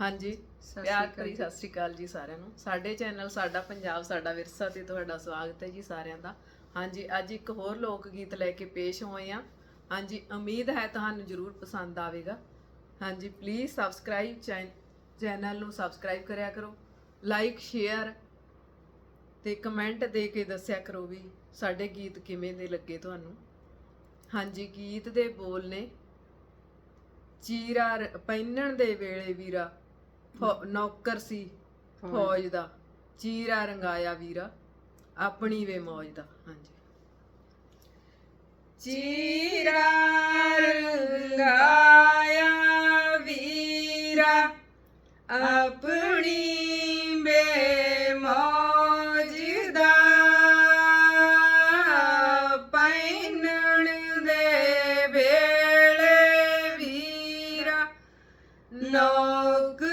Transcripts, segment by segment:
ਹਾਂਜੀ ਸਤਿ ਪਿਆਰ ਸ਼੍ਰੀ ਅਕਾਲ ਭਰੀ ਸਤਿ ਸ਼੍ਰੀ ਅਕਾਲ ਜੀ ਸਾਰਿਆਂ ਨੂੰ। ਸਾਡੇ ਚੈਨਲ ਸਾਡਾ ਪੰਜਾਬ ਸਾਡਾ ਵਿਰਸਾ ਤੇ ਤੁਹਾਡਾ ਸਵਾਗਤ ਹੈ ਜੀ ਸਾਰਿਆਂ ਦਾ। ਹਾਂਜੀ ਅੱਜ ਇੱਕ ਹੋਰ ਲੋਕ ਗੀਤ ਲੈ ਕੇ ਪੇਸ਼ ਹੋਏ ਆ ਹਾਂਜੀ ਉਮੀਦ ਹੈ ਤੁਹਾਨੂੰ ਜਰੂਰ ਪਸੰਦ ਆਵੇਗਾ। ਹਾਂਜੀ ਪਲੀਜ਼ ਸਬਸਕ੍ਰਾਈਬ ਚੈਨਲ ਨੂੰ ਸਬਸਕ੍ਰਾਈਬ ਕਰਿਆ ਕਰੋ। ਲਾਈਕ ਸ਼ੇਅਰ ਤੇ ਕਮੈਂਟ ਦੇ ਕੇ ਦੱਸਿਆ ਕਰੋ ਵੀ ਸਾਡੇ ਗੀਤ ਕਿਵੇਂ ਦੇ ਲੱਗੇ ਤੁਹਾਨੂੰ। ਹਾਂਜੀ ਗੀਤ ਦੇ ਬੋਲ ਨੇ ਚੀਰਾ ਰ- ਪਹਿਨਣ ਦੇ ਵੇਲੇ ਵੀਰਾ ਫੌ- ਨੌਕਰ ਸੀ ਫੌਜ ਦਾ। ਚੀਰਾ ਰੰਗਾਇਆ ਵੀਰਾ ਆਪਣੀ ਵੇ ਮੌਜ ਦਾ। ਹਾਂਜੀ। ਚੀਰਾ ਰੰਗਾਇਆ ਵੀਰਾ ਆਪਣੀ ਵੇ ਮੌਜ ਦਾ। ਪਹਿਨਣ ਦੇ ਵੇਲੇ ਵੀਰਾ ਨੌਕਰ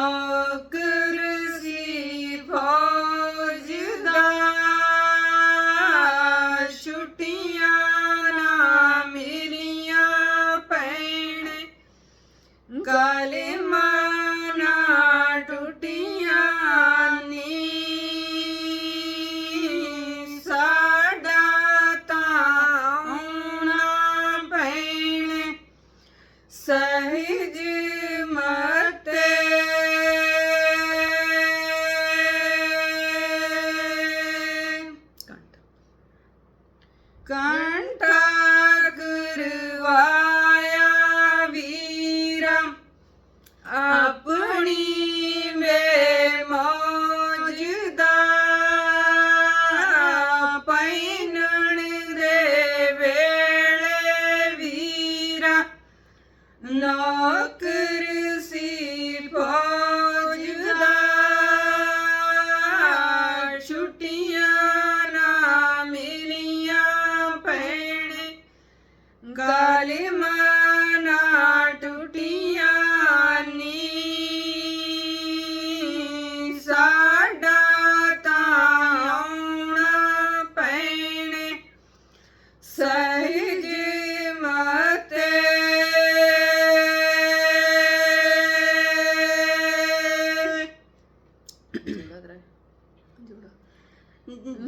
ਨੌਕਰ ਕੰਟਾ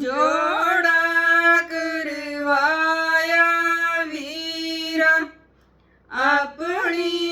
ਜੋੜਾ ਕਰਵਾਇਆ ਵੀਰਾ ਆਪਣੀ